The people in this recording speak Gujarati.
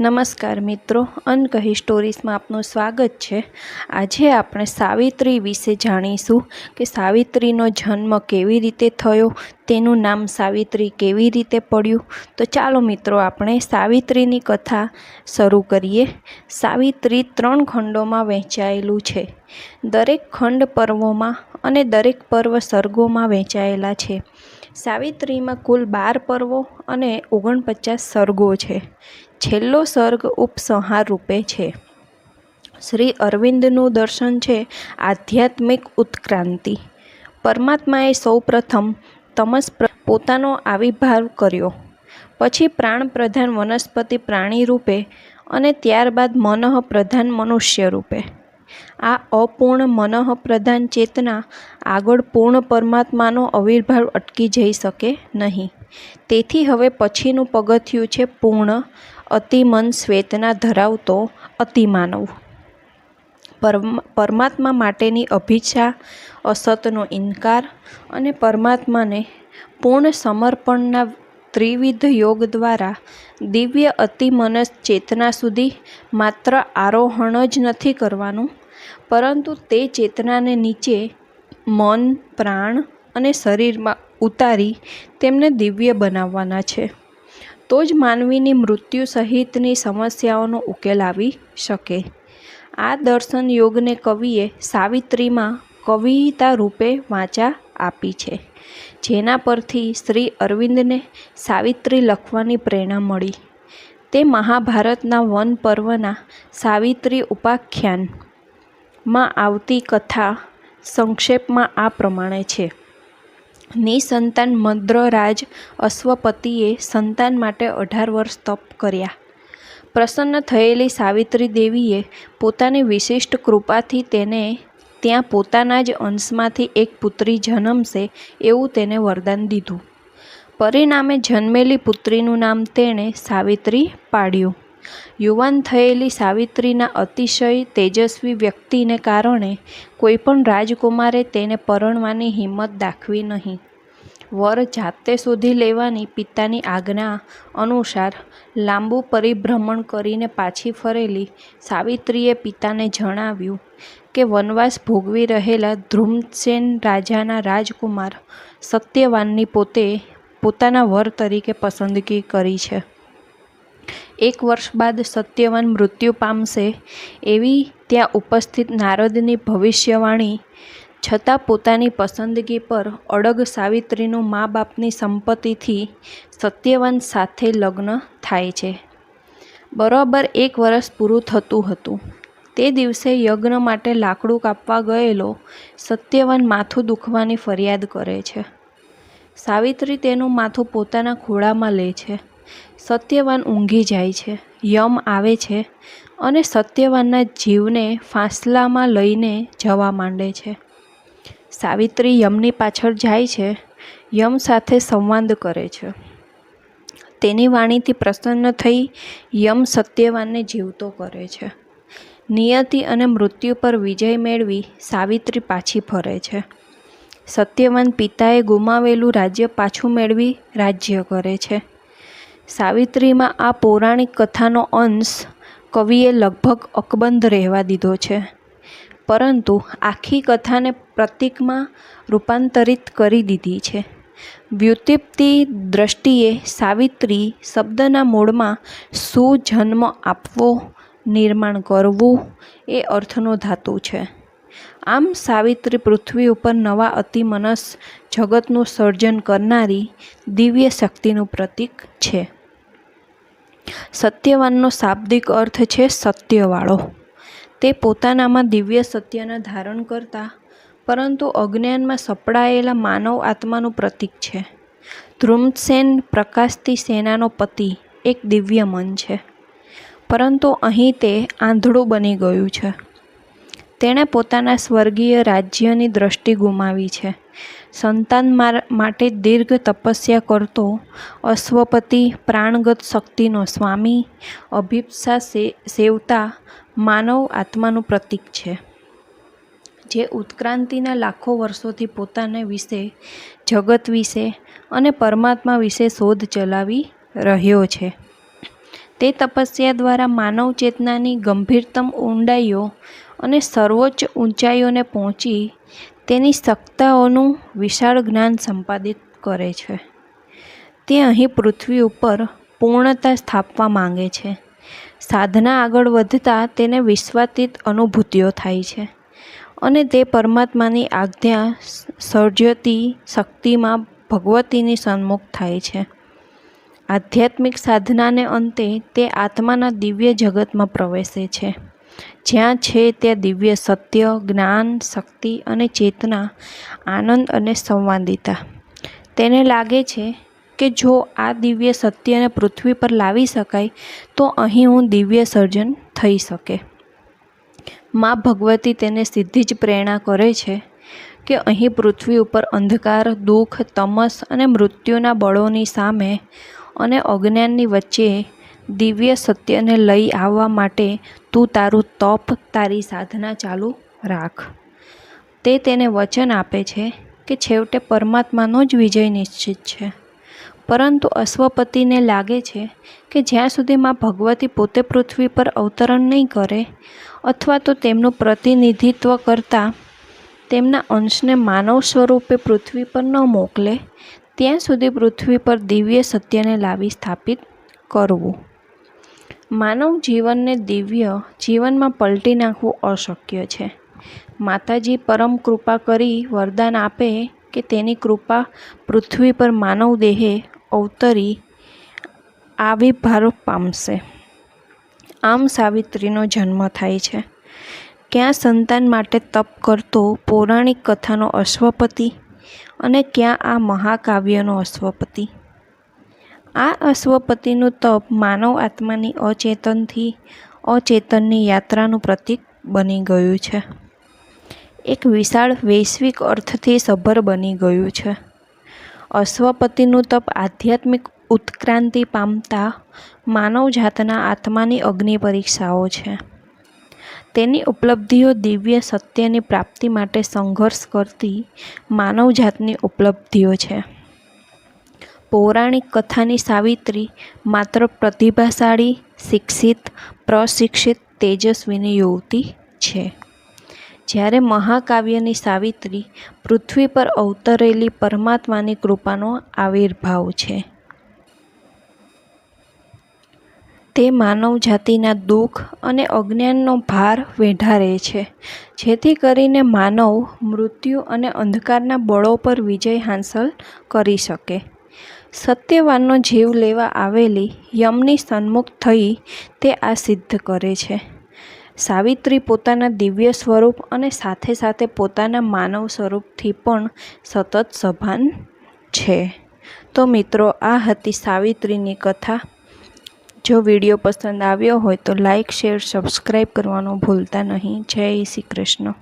નમસ્કાર મિત્રો, અનકહી સ્ટોરીઝમાં આપનું સ્વાગત છે. આજે આપણે સાવિત્રી વિશે જાણીશું કે સાવિત્રીનો જન્મ કેવી રીતે થયો, તેનું નામ સાવિત્રી કેવી રીતે પડ્યું. તો ચાલો મિત્રો, આપણે સાવિત્રીની કથા શરૂ કરીએ. સાવિત્રી ત્રણ ખંડોમાં વહેંચાયેલું છે. દરેક ખંડ પર્વોમાં અને દરેક પર્વ સર્ગોમાં વહેંચાયેલા છે. સાવિત્રીમાં કુલ બાર પર્વો અને ઓગણપચાસ સર્ગો છે. છેલ્લો સર્ગ ઉપસંહાર રૂપે છે. શ્રી અરવિંદનું દર્શન છે આધ્યાત્મિક ઉત્ક્રાંતિ. પરમાત્માએ સૌપ્રથમ તમસ પોતાનો આવિર્ભાવ કર્યો. પછી પ્રાણ પ્રધાન વનસ્પતિ પ્રાણી રૂપે અને ત્યારબાદ મનઃ પ્રધાન મનુષ્ય રૂપે. આ અપૂર્ણ મનઃ પ્રધાન ચેતના આગળ પૂર્ણ પરમાત્માનો આવિર્ભાવ અટકી જઈ શકે નહીં. તેથી હવે પછીનું પગથિયું છે પૂર્ણ અતિમન શ્વેતના ધરાવતો અતિમાનવ. પરમાત્મા માટેની અભિચ્છા, અસતનો ઇનકાર અને પરમાત્માને પૂર્ણ સમર્પણના ત્રિવિધ યોગ દ્વારા દિવ્ય અતિમનસ ચેતના સુધી માત્ર આરોહણ જ નથી કરવાનું, પરંતુ તે ચેતનાને નીચે મન, પ્રાણ અને શરીરમાં ઉતારી તેમને દિવ્ય બનાવવાના છે. તો જ માનવીની મૃત્યુ સહિતની સમસ્યાઓનો ઉકેલ આવી શકે. આ દર્શન યોગને કવિએ સાવિત્રીમાં કવિતા રૂપે વાંચા આપી છે, જેના પરથી શ્રી અરવિંદને સાવિત્રી લખવાની પ્રેરણા મળી. તે મહાભારતના વન પર્વના સાવિત્રી ઉપાખ્યાનમાં આવતી કથા સંક્ષેપમાં આ પ્રમાણે છે. નિસંતાન મદ્રરાજ અશ્વપતિએ સંતાન માટે અઢાર વર્ષ તપ કર્યા. પ્રસન્ન થયેલી સાવિત્રી દેવીએ પોતાની વિશિષ્ટ કૃપાથી તેને ત્યાં પોતાના જ અંશમાંથી એક પુત્રી જન્મશે એવું તેને વરદાન દીધું. પરિણામે જન્મેલી પુત્રીનું નામ તેણે સાવિત્રી પાડ્યું. યુવાન થયેલી સાવિત્રીના અતિશય તેજસ્વી વ્યક્તિને કારણે કોઈપણ રાજકુમારે તેને પરણવાની હિંમત દાખવી નહીં. વર જાતે શોધી લેવાની પિતાની આજ્ઞા અનુસાર લાંબુ પરિભ્રમણ કરીને પાછી ફરેલી સાવિત્રીએ પિતાને જણાવ્યું કે વનવાસ ભોગવી રહેલા ધ્રુમસેન રાજાના રાજકુમાર સત્યવાનની પોતે પોતાના વર તરીકે પસંદગી કરી છે. એક વર્ષ બાદ સત્યવાન મૃત્યુ પામશે એવી ત્યાં ઉપસ્થિત નારદની ભવિષ્યવાણી. છતાં પોતાની પસંદગી પર અડગ સાવિત્રીનું મા બાપની સંપત્તિથી સત્યવાન સાથે લગ્ન થાય છે. બરાબર એક વર્ષ પૂરું થતું હતું. તે દિવસે યજ્ઞ માટે લાકડું કાપવા ગયેલો સત્યવાન માથું દુખવાની ફરિયાદ કરે છે. સાવિત્રી તેનું માથું પોતાના ખોળામાં લે છે. સત્યવાન ઊંઘી જાય છે, યમ આવે છે અને સત્યવાનના જીવને ફાંસલામાં લઈને જવા માંડે છે. સાવિત્રી યમની પાછળ જાય છે, યમ સાથે સંવાદ કરે છે. તેની વાણીથી પ્રસન્ન થઈ યમ સત્યવાનને જીવતો કરે છે. નિયતિ અને મૃત્યુ પર વિજય મેળવી સાવિત્રી પાછી ફરે છે. સત્યવાન પિતાએ ગુમાવેલું રાજ્ય પાછું મેળવી રાજ્ય કરે છે. સાવિત્રીમાં આ પૌરાણિક કથાનો અંશ કવિએ લગભગ અકબંધ રહેવા દીધો છે. પરંતુ આખી કથાને પ્રતીકમાં રૂપાંતરિત કરી દીધી છે. વ્યુત્પત્તિ દ્રષ્ટિએ સાવિત્રી શબ્દના મૂળમાં સુજન્મ આપવો, નિર્માણ કરવું એ અર્થનો ધાતુ છે. આમ સાવિત્રી પૃથ્વી ઉપર નવા અતિમનસ જગતનું સર્જન કરનારી દિવ્ય શક્તિનું પ્રતીક છે. સત્યવાનનો શાબ્દિક અર્થ છે સત્યવાળો. તે પોતાનામાં દિવ્ય સત્યને ધારણ કરતા, પરંતુ અજ્ઞાનમાં સપડાયેલા માનવ આત્માનું પ્રતીક છે. ધ્રુમસેન પ્રકાશથી સેનાનો પતિ, એક દિવ્ય મન છે. પરંતુ અહીં તે આંધળું બની ગયું છે. તેણે પોતાના સ્વર્ગીય રાજ્યની દ્રષ્ટિ ગુમાવી છે. સંતાન માટે દીર્ઘ તપસ્યા કરતો અશ્વપતિ પ્રાણગત શક્તિનો સ્વામી, અભિપ્સા સેવતા માનવ આત્માનું પ્રતીક છે. જે ઉત્ક્રાંતિના લાખો વર્ષોથી પોતાને વિશે, જગત વિશે અને પરમાત્મા વિશે શોધ ચલાવી રહ્યો છે. તે તપસ્યા દ્વારા માનવ ચેતનાની ગંભીરતમ ઊંડાઈઓ અને સર્વોચ્ચ ઊંચાઈઓને પહોંચી તેની સત્તાઓનું વિશાળ જ્ઞાન સંપાદિત કરે છે. તે અહીં પૃથ્વી ઉપર પૂર્ણતા સ્થાપવા માંગે છે. સાધના આગળ વધતા તેને વિશ્વાતીત અનુભૂતિઓ થાય છે અને તે પરમાત્માની આજ્ઞા સર્જતી શક્તિમાં ભગવતીની સન્મુખ થાય છે. આધ્યાત્મિક સાધનાને અંતે તે આત્માના દિવ્ય જગતમાં પ્રવેશે છે. જ્યાં છે ત્યાં દિવ્ય સત્ય, જ્ઞાન, શક્તિ અને ચેતના, આનંદ અને સંવાદિતા. તેને લાગે છે કે જો આ દિવ્ય સત્યને પૃથ્વી પર લાવી શકાય, તો અહીં હું દિવ્ય સર્જન થઈ શકે. મા ભગવતી તેને સીધી જ પ્રેરણા કરે છે કે અહીં પૃથ્વી ઉપર અંધકાર, દુઃખ, તમસ અને મૃત્યુના બળોની સામે અને અજ્ઞાનની વચ્ચે દિવ્ય સત્યને લઈ આવવા માટે તું તારું તપ, તારી સાધના ચાલુ રાખ. તે તેને વચન આપે છે કે છેવટે પરમાત્માનો જ વિજય નિશ્ચિત છે. પરંતુ અશ્વપતિને લાગે છે કે જ્યાં સુધી માં ભગવતી પોતે પૃથ્વી પર અવતરણ નહીં કરે અથવા તો તેમનું પ્રતિનિધિત્વ કરતા તેમના અંશને માનવ સ્વરૂપે પૃથ્વી પર ન મોકલે, ત્યાં સુધી પૃથ્વી પર દિવ્ય સત્યને લાવી સ્થાપિત કરવું. માનવ જીવનને દિવ્ય જીવનમાં પલટી નાખવું અશક્ય છે. માતાજી પરમ કૃપા કરી વરદાન આપે કે તેની કૃપા પૃથ્વી પર માનવ દેહે અવતરી આવિર્ભાવ પામશે. આમ સાવિત્રીનો જન્મ થાય છે. ક્યાં સંતાન માટે તપ કરતો પૌરાણિક કથાનો અશ્વપતિ અને ક્યાં આ મહાકાવ્યનો અશ્વપતિ? આ અશ્વપતિનું તપ માનવ આત્માની અચેતનથી, અચેતનની યાત્રાનું પ્રતીક બની ગયું છે. એક વિશાળ વૈશ્વિક અર્થથી સભર બની ગયું છે. અશ્વપતિનું તપ આધ્યાત્મિક ઉત્ક્રાંતિ પામતા માનવજાતના આત્માની અગ્નિ પરીક્ષાઓ છે. તેની ઉપલબ્ધિઓ દિવ્ય સત્યની પ્રાપ્તિ માટે સંઘર્ષ કરતી માનવજાતની ઉપલબ્ધિઓ છે. પૌરાણિક કથાની સાવિત્રી માત્ર પ્રતિભાશાળી, શિક્ષિત, પ્રશિક્ષિત, તેજસ્વીની યુવતી છે. જ્યારે મહાકાવ્યની સાવિત્રી પૃથ્વી પર અવતરેલી પરમાત્માની કૃપાનો આવિર્ભાવ છે. તે માનવ જાતિના દુઃખ અને અજ્ઞાનનો ભાર વેઢારે છે, જેથી કરીને માનવ મૃત્યુ અને અંધકારના બળો પર વિજય હાંસલ કરી શકે. સત્યવાનનો જીવ લેવા આવેલી યમની સન્મુખ થઈ તે આ સિદ્ધ કરે છે. સાવિત્રી પોતાના દિવ્ય સ્વરૂપ અને સાથે સાથે પોતાના માનવ સ્વરૂપથી પણ સતત સભાન છે. તો મિત્રો, આ હતી સાવિત્રીની કથા. જો વીડિયો પસંદ આવ્યો હોય તો લાઇક શેર, સબસ્ક્રાઈબ કરવાનું ભૂલતા નહીં. જય શ્રી કૃષ્ણ.